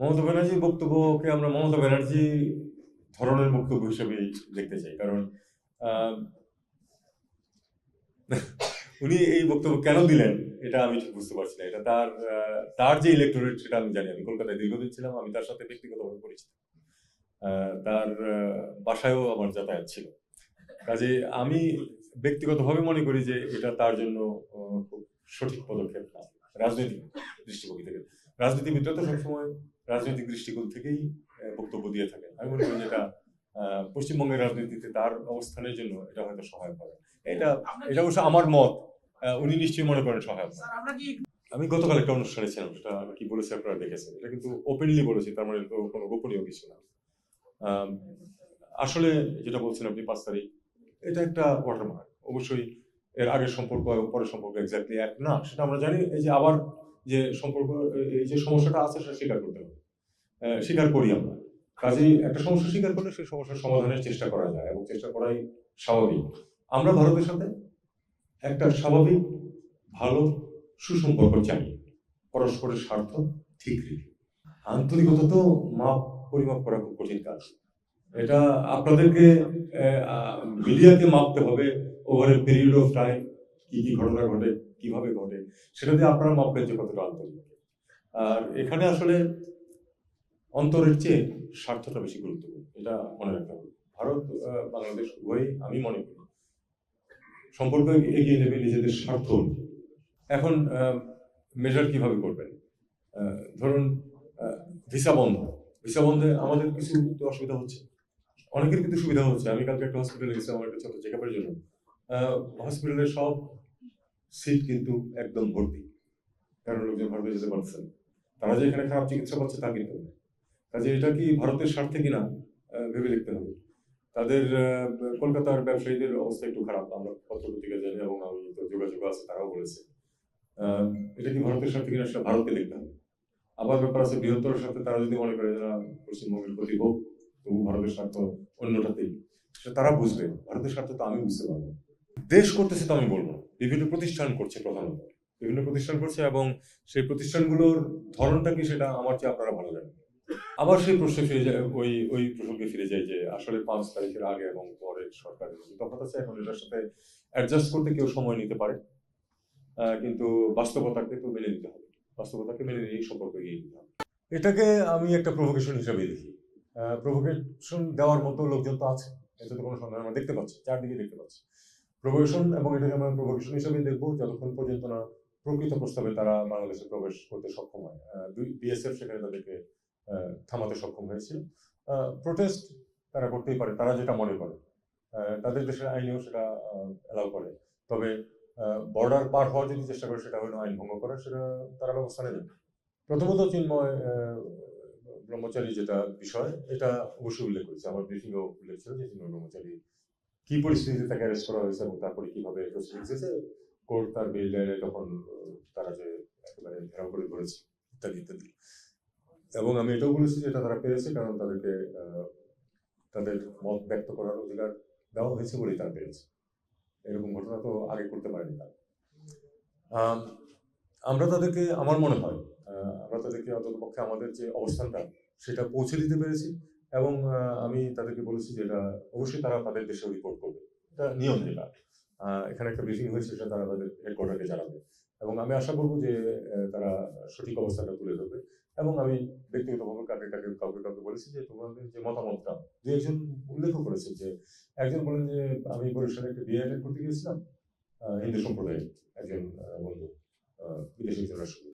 মমতা ব্যানার্জির বক্তব্যকে আমরা মমতা ব্যানার্জি ধরনের বক্তব্য হিসেবেই দেখতে চাই। কারণ উনি এই বক্তব্য কেন দিলেন এটা আমি ঠিক বুঝতে পারছি না। এটা তার তার যে ইলেকটোরেট সেটা আমি জানি আমি কলকাতায় দীর্ঘদিন ছিলাম, আমি তার সাথে ব্যক্তিগতভাবে পরিচিত। তার বাসায়ও আমার যাতায়াত ছিল। কাজে আমি ব্যক্তিগতভাবে মনে করি যে এটা তার জন্য খুব সঠিক পদক্ষেপ না। রাজনৈতিক দৃষ্টিভঙ্গি থেকে। রাজনীতিবিদরা তো সবসময় রাজনৈতিক দৃষ্টিকোণ থেকেই বক্তব্য দিয়ে থাকেন। আমি মনে করি যেটা পশ্চিমবঙ্গের রাজনীতিতে তার অবস্থানের জন্য এটা হয়তো সহায়ক হবে। এটা এটা অবশ্য আমার মত। উনি নিশ্চয়ই মনে করেন সহায়ক আমি গতকাল একটা অনুষ্ঠানে ছিলাম সেটা আমি কি বলেছি আপনারা দেখেছেন। এটা কিন্তু ওপেনলি বলেছি তার মানে কোনো গোপনীয় কিছু না। আসলে যেটা বলছেন আপনি পাঁচ তারিখ এটা একটা ওয়াটারমার্ক অবশ্যই এর আগের সম্পর্ক এবং পরের সম্পর্ক এক্স্যাক্টলি এক না, সেটা আমরা জানি। এই যে আবার যে সম্পর্ক, এই যে সমস্যাটা আছে, সেটা স্বীকার করতে হবে। স্বীকার করি আমরা। কাজেই একটা সমস্যা স্বীকার করলে সেই সমস্যার সমাধানের চেষ্টা করা যায় এবং চেষ্টা করাই স্বাভাবিক। আমরা ভারতের সাথে একটা স্বাভাবিক, ভালো, সুসম্পর্ক চাই। পরস্পরের স্বার্থ ঠিক রেখে। আন্তরিকতা তো মাপ পরিমাপ করা খুব কঠিন কাজ। এটা আপনাদেরকে মিডিয়াকে মাপতে হবে over a period of time, কি কি ঘটনা ঘটে, কীভাবে ঘটে, সেটা দিয়ে আপনারা মাপবেন যে কতটা আন্তরিক। আর এখানে আসলে অন্তরের চেয়ে স্বার্থটা বেশি গুরুত্বপূর্ণ, এটা মনে রাখতে হবে। ভারত বাংলাদেশ উভয়ই আমি মনে করি সম্পর্ক এগিয়ে নেবে নিজেদের স্বার্থ এখন মেজার কীভাবে করবেন? ধরুন ভিসা বন্ধ। ভিসা বন্ধে আমাদের কিছু অসুবিধা হচ্ছে। অনেকের কিন্তু সুবিধা হচ্ছে। আমি কালকে একটা হসপিটালে গেছিলাম আমার একটা ছোট চেক আপের জন্য। হসপিটালের সব সিট কিন্তু একদম ভর্তি। কারণ লোকজন ভারতে যেতে পারছে না। তারা যে এখানে খারাপ চিকিৎসা পাচ্ছে তা কিন্তু। কাজে এটা কি ভারতের স্বার্থে কিনা ভেবে দেখতে হবে। তাদের কলকাতার ব্যবসায়ীদের অবস্থা একটু খারাপ। আমরা পত্রপত্রিকা জানি এবং আমি তো যোগাযোগ আছে, তারাও বলেছে। এটা কি ভারতের স্বার্থে কিনা সেটা ভারতকে দেখতে হবে। আবার ব্যাপার আছে, বৃহত্তর স্বার্থে তারা যদি মনে করে যারা পশ্চিমবঙ্গের প্রতি হোক তবু ভারতের স্বার্থ অন্যটাতেই। তারা বুঝবে। ভারতের স্বার্থ তো আমি বুঝতে পারব। দেশ করতেছে তো আমি বলব। বিভিন্ন প্রতিষ্ঠান করছে প্রধানত। বিভিন্ন প্রতিষ্ঠান করছে এবং সেই প্রতিষ্ঠানগুলোর ধরনটা কি সেটা আমার চেয়ে আপনারা ভালো জানেন। আবার সেই প্রশ্নে ফিরে যায়, ওই ওই প্রসঙ্গে ফিরে যায় যে আসলে পাঁচ তারিখের আগে এবং পরে সরকারের তফাৎ আছে। এখন এটার সাথে অ্যাডজাস্ট করতে কেউ সময় নিতে পারে। কিন্তু বাস্তবতাকে তো মেনে নিতে হবে। বাস্তবতাকে মেনে নিয়ে সম্পর্ক এগিয়ে নিতে হবে। এটাকে আমি একটা প্রভোকেশন হিসেবে দেখি। প্রভোকেশন দেওয়ার মতো লোকজন তো আছে। এতে তো কোনো সন্দেহ আমরা দেখতে পাচ্ছি, চারদিকে দেখতে পাচ্ছি। প্রভোকেশন এবং এটাকে আমরা প্রভোকেশন হিসেবে দেখব, যতক্ষণ পর্যন্ত না প্রকৃত প্রস্তাবে তারা বাংলাদেশে প্রবেশ করতে সক্ষম হয়। বিএসএফ সেখানে তাদেরকে থামাতে সক্ষম হয়েছিল। প্রোটেস্ট তারা করতেই পারে, তারা যেটা মনে করে। তাদের দেশের আইনেও সেটা অ্যালাউ করে। তবে বর্ডার পার হওয়ার যদি চেষ্টা করে, সেটা হলো আইন ভঙ্গ করা সেটা তারা ব্যবস্থা নেবে। প্রথমত চিন্ময় ব্রহ্মচারী যেটা বিষয়, এটা অবশ্যই উল্লেখ করেছে। আমার ব্রিফিংও উল্লেখ ছিল যে চিন্ময় ব্রহ্মচারী কি পরিস্থিতিতে তাকে অ্যারেস্ট করা হয়েছে এবং তারপরে কীভাবে প্রসিডিংস হয়েছে কোর্ট তার বেল দেয় তখন তারা যে একেবারে ঘেরাও করে ধরেছে, ইত্যাদি ইত্যাদি। এবং আমি এটাও বলেছি যে এটা তারা পেরেছে কারণ তাদেরকে তাদের মত ব্যক্ত করার অধিকার দেওয়া হয়েছে বলেই তারা পেরেছে। এরকম ঘটনা তো আগে করতে পারেনি তারা। আমরা তাদেরকে, আমার মনে হয় আমরা তাদেরকে অন্তত পক্ষে আমাদের যে অবস্থানটা, সেটা পৌঁছে দিতে পেরেছি এবং আমি তাদেরকে বলেছি যে এটা অবশ্যই তারা তাদের দেশেও রিপোর্ট করবে। এটা নিয়ম যেটা। এখানে একটা ব্রিফিং হয়েছে, সেটা তারা তাদের হেডকোয়ার্টারকে জানাবে। এবং আমি আশা করব যে তারা সঠিক অবস্থাটা তুলে ধরবে এবং আমি ব্যক্তিগতভাবে কাকে কাকে কাউকে কাউকে বলেছি যে, তোমাদের যে মতামতটা, দু একজন উল্লেখ করেছে যে, একজন বলেন যে, আমি বরিশালে একটা বিয়ে attend করতে গিয়েছিলাম হিন্দু সম্প্রদায়ের একজন বন্ধু বিদেশি একজন রাষ্ট্রপতি।